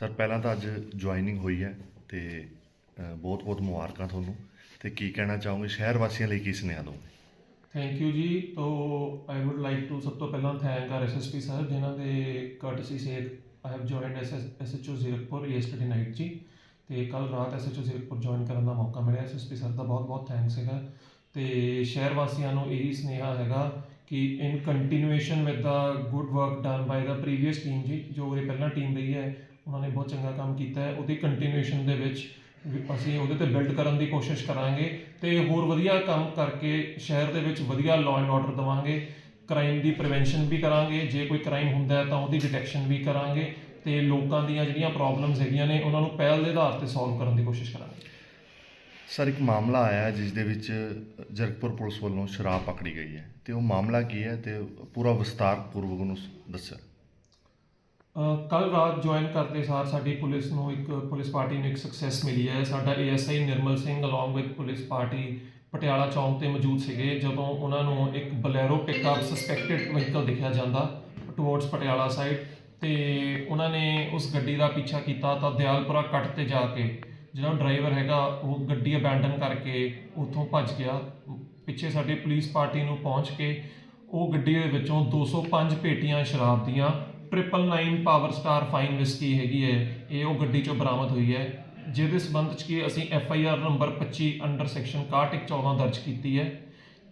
Sir, ਪਹਿਲਾਂ ਤਾਂ ਅੱਜ ਜੁਆਇਨਿੰਗ ਹੋਈ ਹੈ ਤੇ ਬਹੁਤ ਬਹੁਤ ਮੁਬਾਰਕਾਂ ਤੁਹਾਨੂੰ। ਤੇ ਕੀ ਕਹਿਣਾ ਚਾਹੋਗੇ? ਸ਼ਹਿਰ ਵਾਸੀਆਂ ਲਈ ਕੀ ਸੁਨੇਹਾ ਦੋਗੇ? ਥੈਂਕ ਯੂ ਜੀ। ਤੋ ਆਈ ਊਡ ਲਾਈਕ ਟੂ ਸਭ ਤੋਂ ਪਹਿਲਾਂ ਥੈਂਕ ਆਰ ਐਸਐਸਪੀ ਸਾਹਿਬ ਜਿਨ੍ਹਾਂ ਦੇ courtesy say I have joined SHO Zirakpur yesterday night ਜੀ। ਤੇ ਕੱਲ ਰਾਤ ਐਸਐਚਓ ਜ਼ੀਰਕਪੁਰ ਜੁਆਇਨ ਕਰਨ ਦਾ ਮੌਕਾ ਮਿਲਿਆ। ਐਸਐਸਪੀ ਸਰ ਦਾ ਬਹੁਤ ਬਹੁਤ ਥੈਂਕਸ ਹੈਗਾ। ਤੇ ਸ਼ਹਿਰ ਵਾਸੀਆਂ ਨੂੰ ਇਹੀ ਸੁਨੇਹਾ ਹੈਗਾ ਕਿ in continuation with the good work done by the previous team ਜੀ, ਜੋ ਉਹਦੀ ਪਹਿਲਾਂ ਟੀਮ ਰਹੀ ਹੈ, ਉਹਨਾਂ ਨੇ ਬਹੁਤ ਚੰਗਾ ਕੰਮ ਕੀਤਾ ਹੈ। ਉਹਦੀ ਕੰਟੀਨਿਊਏਸ਼ਨ ਦੇ ਵਿੱਚ ਅਸੀਂ ਉਹਦੇ ਤੇ ਬਿਲਡ ਕਰਨ ਦੀ ਕੋਸ਼ਿਸ਼ ਕਰਾਂਗੇ ਤੇ ਹੋਰ ਵਧੀਆ ਕੰਮ ਕਰਕੇ ਸ਼ਹਿਰ ਦੇ ਵਿੱਚ ਵਧੀਆ ਲਾਅ ਐਂਡ ਆਰਡਰ ਦਵਾਂਗੇ। ਕ੍ਰਾਈਮ ਦੀ ਪ੍ਰੀਵੈਂਸ਼ਨ ਵੀ ਕਰਾਂਗੇ। ਜੇ ਕੋਈ ਕ੍ਰਾਈਮ ਹੁੰਦਾ ਹੈ ਤਾਂ ਉਹਦੀ ਡਿਟੈਕਸ਼ਨ ਵੀ ਕਰਾਂਗੇ ਤੇ ਲੋਕਾਂ ਦੀਆਂ ਜਿਹੜੀਆਂ ਪ੍ਰੋਬਲਮਸ ਹੈਗੀਆਂ ਨੇ, ਉਹਨਾਂ ਨੂੰ ਪਹਿਲ ਦੇ ਆਧਾਰ ਤੇ ਸੋਲਵ ਕਰਨ ਦੀ ਕੋਸ਼ਿਸ਼ ਕਰਾਂਗੇ। ਸਰ, ਇੱਕ ਮਾਮਲਾ ਆਇਆ ਜਿਸ ਦੇ ਵਿੱਚ ਜਰਗਪੁਰ ਪੁਲਿਸ ਵੱਲੋਂ ਸ਼ਰਾਬ ਪਕੜੀ ਗਈ ਹੈ। ਤੇ ਉਹ ਮਾਮਲਾ ਕੀ ਹੈ ਤੇ ਪੂਰਾ ਵਿਸਤਾਰ ਪੂਰਵਕ ਨੂੰ ਦੱਸਿਆ ਕੱਲ ਰਾਤ ਜੁਆਇਨ ਕਰਦੇ ਸਾਰ ਸਾਡੀ ਪੁਲਿਸ ਨੂੰ ਇੱਕ ਪੁਲਿਸ ਪਾਰਟੀ ਨੂੰ ਇੱਕ ਸਕਸੈਸ ਮਿਲੀ ਹੈ। ਸਾਡਾ ASI Nirmal Singh along with police party Patiala ਚੌਂਕ ਤੇ ਮੌਜੂਦ ਸੀਗੇ। ਜਦੋਂ ਉਹਨਾਂ ਨੂੰ ਇੱਕ ਬਲੈਰੋ ਪਿਕਅਪ ਸਸਪੈਕਟਡ ਵਹੀਕਲ ਦਿਖਿਆ ਜਾਂਦਾ ਟੁਵਰਡਸ ਪਟਿਆਲਾ ਸਾਈਡ ਤੇ ਉਹਨਾਂ ਨੇ ਉਸ ਗੱਡੀ ਦਾ ਪਿੱਛਾ ਕੀਤਾ ਤਾਂ ਦਿਆਲਪੁਰਾ ਕੱਟ ਤੇ ਜਾ ਕੇ ਜਿਹੜਾ ਡਰਾਈਵਰ ਹੈਗਾ, ਉਹ ਗੱਡੀ ਅਬੈਂਡਨ ਕਰਕੇ ਉੱਥੋਂ ਭੱਜ ਗਿਆ। ਪਿੱਛੇ ਸਾਡੀ ਪੁਲਿਸ ਪਾਰਟੀ ਨੂੰ ਪਹੁੰਚ ਕੇ ਉਹ ਗੱਡੀ ਦੇ ਵਿੱਚੋਂ 205 ਪੇਟੀਆਂ ਸ਼ਰਾਬ ਦੀਆਂ 999 ਪਾਵਰ ਸਟਾਰ ਫਾਈਨ ਵਿਸਕੀ ਹੈਗੀ ਹੈ, ਇਹ ਉਹ ਗੱਡੀ ਚੋਂ ਬਰਾਮਦ ਹੋਈ ਹੈ। ਜਿਹਦੇ ਸਬੰਧ ਚ ਕਿ ਅਸੀਂ F I R number 25 under section 6114 ਦਰਜ ਕੀਤੀ ਹੈ।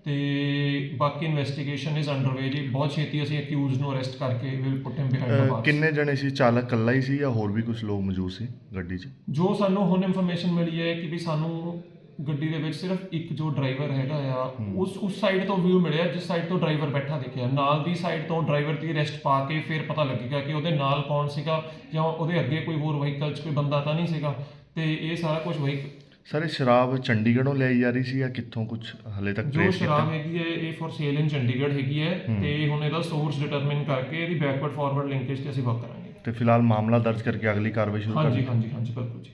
ਤੇ ਬਾਕੀ ਇਨਵੈਸਟੀਗੇਸ਼ਨ ਇਜ਼ ਅੰਡਰਵੇ ਜੀ। ਬਹੁਤ ਛੇਤੀ ਅਸੀਂ ਅਕਿਊਜ਼ ਨੂੰ ਅਰੈਸਟ ਕਰਕੇ ਵਿਲ ਪੁੱਟ ਹਿਮ ਬਿਹਾਈਂਡ ਦ ਬਾਰਸ ਕਿੰਨੇ ਜਣੇ ਸੀ? ਚਾਲਕ ਇਕੱਲਾ ਹੀ ਸੀ ਜਾਂ ਹੋਰ ਵੀ ਕੁਝ ਲੋਕ ਮੌਜੂਦ ਸੀ ਗੱਡੀ 'ਚ? ਜੋ ਸਾਨੂੰ ਹੁਣ ਇਨਫੋਰਮੇਸ਼ਨ ਮਿਲੀ ਹੈ ਕਿ ਵੀ ਸਾਨੂੰ ਗੱਡੀ ਦੇ ਵਿੱਚ ਸਿਰਫ ਇੱਕ ਜੋ ਡਰਾਈਵਰ ਹੈਗਾ ਆ ਉਸ ਉਸ ਸਾਈਡ ਤੋਂ ਵਿਊ ਮਿਲਿਆ ਜਿਸ ਸਾਈਡ ਤੋਂ ਡਰਾਈਵਰ ਬੈਠਾ ਦਿਖਿਆ। ਨਾਲ ਦੀ ਸਾਈਡ ਤੋਂ ਡਰਾਈਵਰ ਦੀ ਰੈਸਟ ਪਾ ਕੇ ਫਿਰ ਪਤਾ ਲੱਗੇਗਾ ਕਿ ਉਹਦੇ ਨਾਲ ਕੌਣ ਸੀਗਾ ਜਾਂ ਉਹਦੇ ਅੱਗੇ ਕੋਈ ਹੋਰ ਵਹੀਕਲ 'ਚ ਕੋਈ ਬੰਦਾ ਤਾਂ ਨਹੀਂ ਸੀਗਾ। ਤੇ ਇਹ ਸਾਰਾ ਕੁਝ ਵਹੀਕਲ ਸਰ ਇਹ ਸ਼ਰਾਬ ਚੰਡੀਗੜ੍ਹੋਂ ਲਿਆਈ ਜਾ ਰਹੀ ਸੀ ਜਾਂ ਕਿੱਥੋਂ ਕੁਝ ਹਲੇ ਤੱਕ ਜੋ ਟ੍ਰੇਸ ਸ਼ਰਾਬ ਹੈਗੀ ਹੈ ਇਹ ਫॉर ਸੇਲ ਇਨ ਚੰਡੀਗੜ੍ਹ ਹੈਗੀ ਹੈ ਤੇ ਹੁਣ ਇਹਦਾ ਸੋਰਸ ਡਿਟਰਮਿਨ ਕਰਕੇ ਇਹਦੀ ਬੈਕਵਰਡ ਫਾਰਵਰਡ ਲਿੰਕੇਜ ਤੇ ਅਸੀਂ ਵਰਕ ਕਰਾਂਗੇ। ਤੇ ਫਿਲਹਾਲ ਮਾਮਲਾ ਦਰਜ ਕਰਕੇ ਅਗਲੀ ਕਾਰਵਾਈ ਸ਼ੁਰੂ ਕਰ ਹਾਂਜੀ ਹਾਂਜੀ ਹਾਂਜੀ ਬਿਲਕੁਲ ਜੀ।